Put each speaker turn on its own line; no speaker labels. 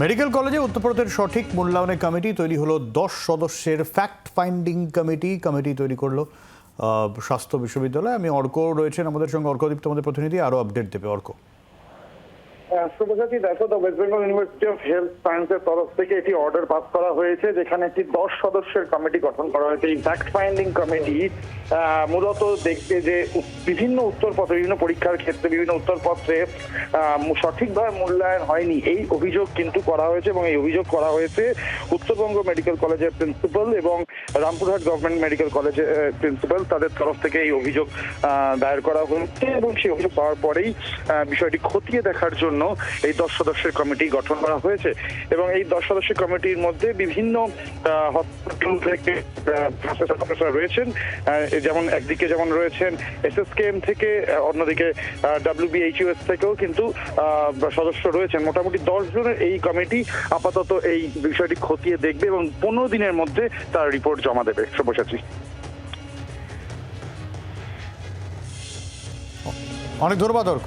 Medical কলেজে উত্তরপ্রদেশের সঠিক মূল্যায়নের কমিটি তৈরি হলো দশ সদস্যের ফ্যাক্ট ফাইন্ডিং কমিটি। কমিটি তৈরি করল স্বাস্থ্য বিশ্ববিদ্যালয়। আমি অর্ক রয়েছেন আমাদের সঙ্গে, অর্কদীপ্ত আমাদের প্রতিনিধি, আরও আপডেট দেবে অর্ক।
শুভসাচী দেখো তো West Bengal University of Health সায়েন্সের তরফ থেকে একটি অর্ডার পাস করা হয়েছে, যেখানে একটি দশ সদস্যের কমিটি গঠন করা হয়েছে। এই ফ্যাক্ট ফাইন্ডিং কমিটি মূলত দেখবে যে বিভিন্ন উত্তরপত্র, বিভিন্ন পরীক্ষার ক্ষেত্রে, বিভিন্ন উত্তরপত্রে সঠিকভাবে মূল্যায়ন হয়নি। এই অভিযোগ কিন্তু করা হয়েছে এবং এই অভিযোগ করা হয়েছে উত্তরবঙ্গ মেডিকেল কলেজের প্রিন্সিপাল এবং রামপুরহাট গভর্নমেন্ট মেডিকেল কলেজের প্রিন্সিপাল তাদের তরফ থেকে এই অভিযোগ দায়ের করা হয়েছে এবং সেই অভিযোগ পাওয়ার পরেই বিষয়টি খতিয়ে দেখার জন্য এই দশ সদস্যের কমিটি গঠন করা হয়েছে এবং এই দশ সদস্যের কমিটির মধ্যে বিভিন্ন হসপিটাল থেকে রয়েছেন যেমন একদিকে যেমন রয়েছেন এসএসকেএম থেকে অন্যদিকে ডাব্লিউবিএইচইউএস থেকেও কিন্তু সদস্য রয়েছেন। মোটামুটি দশ জনের এই কমিটি আপাতত এই বিষয়টি খতিয়ে দেখবে এবং পনেরো দিনের মধ্যে তার রিপোর্ট জমা দেবে। সব্যসাচী।
অনেক ধন্যবাদ, অর্ক।